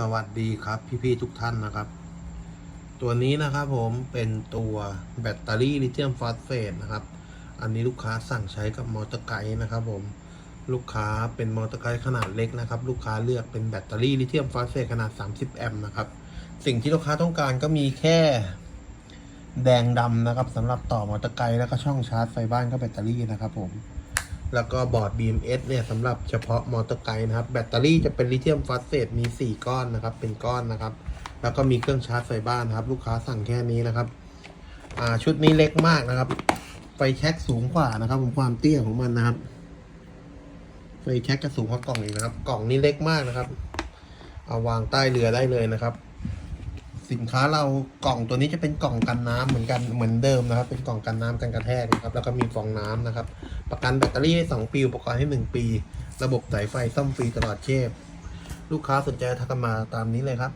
สวัสดีครับพี่ๆทุกท่านนะครับ ตัวนี้นะครับผมเป็นตัวแบตเตอรี่ลิเธียมฟอสเฟตนะครับ อันนี้ลูกค้าสั่งใช้กับมอเตอร์ไกด์นะครับผมลูกค้าเป็นมอเตอร์ไกด์ขนาดเล็กนะครับ ลูกค้าเลือกเป็นแบตเตอรี่ลิเธียมฟอสเฟตขนาด 30 แอมป์นะครับ สิ่งที่ลูกค้าต้องการก็มีแค่แดงดำนะครับสำหรับต่อมอเตอร์ไกด์แล้วก็ช่องชาร์จไฟบ้านก็แบตเตอรี่นะครับผม แล้วก็บอร์ด BMS เนี่ยสำหรับเฉพาะมอเตอร์ไกด์นะครับ แบตเตอรี่จะเป็นลิเธียมฟอสเฟตมี 4 ก้อนนะครับ เป็นก้อนนะครับ แล้วก็มีเครื่องชาร์จไฟบ้านนะครับ ลูกค้าสั่งแค่นี้นะครับ อ่าชุดนี้เล็กมากนะครับ ไฟแช็กสูงกว่านะครับผมความเตี้ยของมันนะครับ ไฟแช็กจะสูงกว่ากล่องอีกนะครับ กล่องนี้เล็กมากนะครับ เอาวางใต้เรือได้เลยนะครับ สินค้าเรากล่องตัวนี้จะเป็นกล่องกันน้ำเหมือนกันเหมือนเดิมนะครับ เป็นกล่องกันน้ำกันกระแทกนะครับ แล้วก็มีฟองน้ำนะครับ ประกันแบตเตอรี่ให้สองปีอุปกรณ์ให้หนึ่งปี ระบบสายไฟซ่อมฟรีตลอดเชฟลูกค้าสนใจทักมาตามนี้เลยครับ